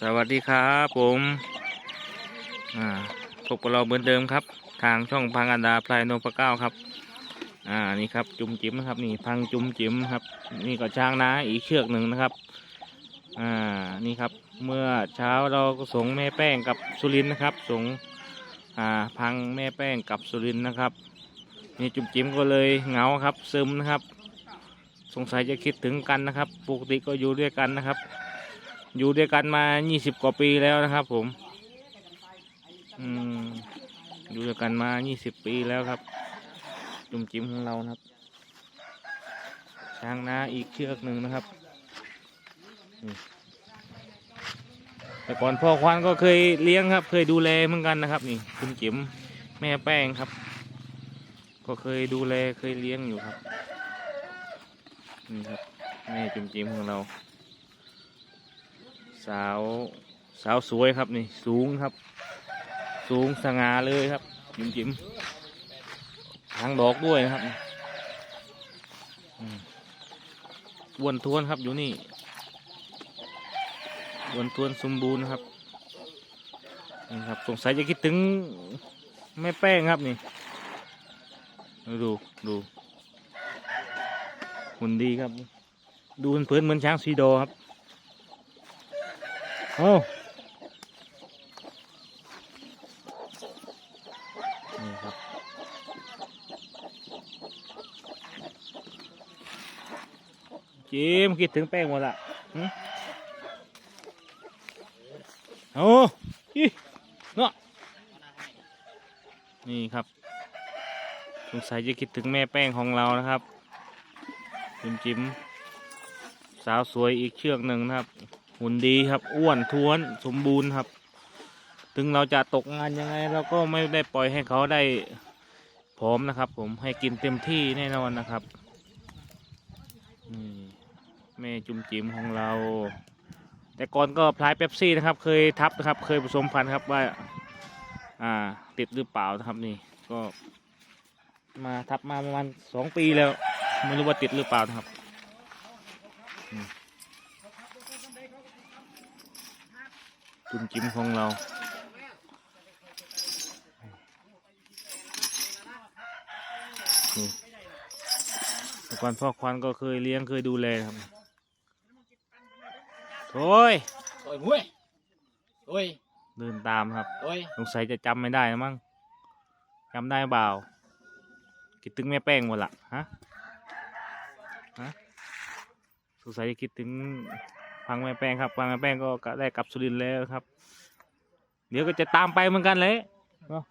สวัสดีครับผมพบกับเราเหมือนเดิมครับ ทางช่องพังอันดาพลายนพเก้าครับ อ่านี่ครับจุ่มจิ๋มนะครับนี่พังจุ่มจิ๋มครับ นี่ก็ช้างนาอีกเชือกหนึ่งนะครับ อ่านี่ครับเมื่อเช้าเราก็ส่งแม่แป้งกับสุรินนะครับ ส่งอ่าพังแม่แป้งกับสุรินนะครับ นี่จุ่มจิ๋มก็เลยเหงาครับซึมนะครับ สงสัยจะคิดถึงกันนะครับปกติก็อยู่ด้วยกันนะครับ อยู่ด้วยกันมา 20 กว่าปีแล้วนะครับ ผมอืมอยู่ด้วยกันมา 20 ปีแล้วครับ จุ่มจิ้มของเรานะครับ ช้างนาอีกเชือกหนึ่งนะครับ แต่ก่อนพ่อควานก็เคยเลี้ยงครับ เคยดูแลเหมือนกันนะครับ นี่คุณจิ๋มแม่แป้งครับ ก็เคยดูแลเคยเลี้ยงอยู่ครับนี่ครับแม่จุ่มจิ้มของเรา สาวสาวสวยครับนี่สูงครับ สูงสง่าเลยครับจิ๋มจิ๋มหางดอกด้วยนะครับอืมอ้วนทวนครับอยู่นี่อ้วนทวนสมบูรณ์นะครับนี่ครับสงสัยจะคิดถึงแม่แป้งครับนี่ดูดูหุ่นดีครับ ดูเพื่อนเหมือนช้างซีโดครับ โอ้นี่ครับ จิมคิดถึงแป้งหมดละหึโอ้ยเนาะนี่ครับ สงสัยจะคิดถึงแม่แป้งของเรานะครับ จิมจิมสาวสวยอีกเชือกหนึ่งนะครับ หุ่นดีครับ อ้วนท้วนสมบูรณ์ครับ ถึงเราจะตกงานยังไงเราก็ไม่ได้ปล่อยให้เขาได้ผอมนะครับ ผมให้กินเต็มที่แน่นอนนะครับนี่แม่จุ่มจิ๋มของเรา แต่ก่อนก็พลายเป๊ปซี่นะครับ เคยทับนะครับ เคยผสมพันธุ์ครับว่า อ่า ติดหรือเปล่านะครับนี่ก็มาทับมาประมาณสองปีแล้ว ไม่รู้ว่าติดหรือเปล่านะครับ จุ่มจิ้มของเรา นี่แต่ก่อนพ่อควันก็เคยเลี้ยงเคยดูแลครับโอ้ยโอ้ยมุ้ยโอ้ยเดินตามครับโอ้ยสงสัยจะจำไม่ได้นะมั้งจำได้เปล่าคิดถึงแม่แป้งหมดละฮะฮะสงสัยจะคิดถึง พังแม่แป้งครับพังแม่แป้งก็ได้กลับสุรินทร์แล้วครับ เดี๋ยวก็จะตามไปเหมือนกันเลยเนาะ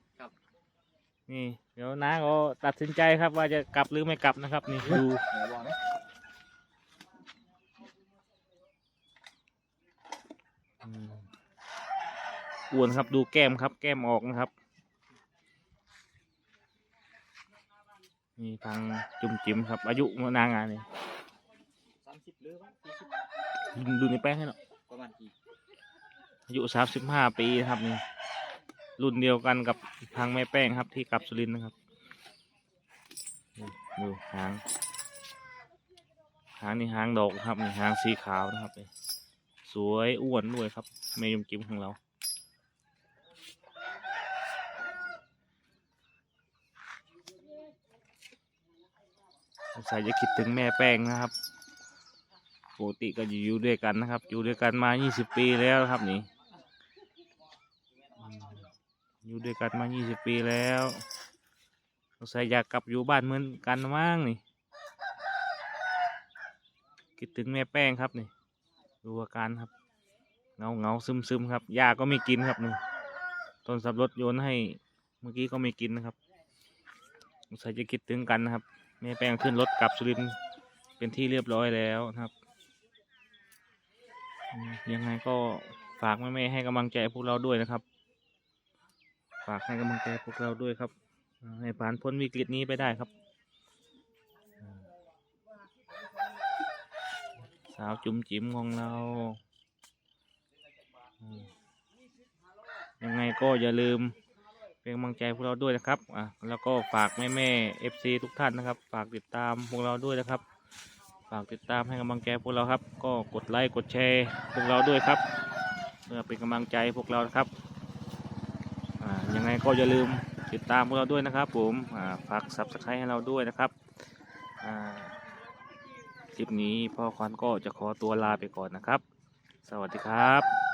นี่ เดี๋ยวน้าก็ตัดสินใจครับว่าจะกลับหรือไม่กลับนะครับ นี่ดูเดี๋ยวบอกนะอืมอ้วนครับดูแก้มครับ แก้มออกนะครับนี่ทางจุ่มจิ๋มครับ อายุมานางานนี่สามสิบหรือว่าสี่สิบ ดูดูในแป้งให้หน่อยประมาณกี่อายุสามสิบห้าปีนะครับนี่รุ่นเดียวกันกับทางแม่แป้งครับที่กลับสุรินทร์นะครับนี่ดูหางหางนี่หางดอกครับนี่หางสีขาวนะครับนี่สวยอ้วนด้วยครับแม่ยมจิ๋มของเราสงสัยจะคิดถึงแม่แป้งนะครับ ปกติก็อยู่ด้วยกันนะครับ อยู่ด้วยกันมา 20 ปีแล้วครับนี่ อยู่ด้วยกันมา 20 ปีแล้วสงสัยอยากกลับอยู่บ้านเหมือนกันมั้งนี่ คิดถึงแม่แป้งครับนี่ ดูอาการครับ เงาเงาซึมซึมครับยาก็ไม่กินครับนี่ต้นสับรถโยนให้เมื่อกี้ก็ไม่กินนะครับสงสัยจะคิดถึงกันนะครับแม่แป้งขึ้นรถกลับสุรินทร์เป็นที่เรียบร้อยแล้วนะครับ ยังไงก็ฝากแม่ๆให้กำลังใจพวกเราด้วยนะครับ ฝากให้กำลังใจพวกเราด้วยครับ ให้ผ่านพ้นวิกฤตนี้ไปได้ครับ สาวจุ๋มจิ๋มของเรา ยังไงก็อย่าลืมเป็นกำลังใจพวกเราด้วยนะครับ อะ แล้วก็ฝากแม่แม่เอฟซีทุกท่านนะครับ ฝากติดตามพวกเราด้วยนะครับากติดตามให้กำลังใจพวกเราครับ ก็กดไลค์กดแชร์พวกเราด้วยครับเพื่อเป็นกำลังใจพวกเราครับยังไงก็อย่าลืมติดตามพวกเราด้วยนะครับ ผมฝากซับสไครต์ให้เราด้วยนะครับคลิปนี้พ่อควันก็จะขอตัวลาไปก่อนนะครับ สวัสดีครับ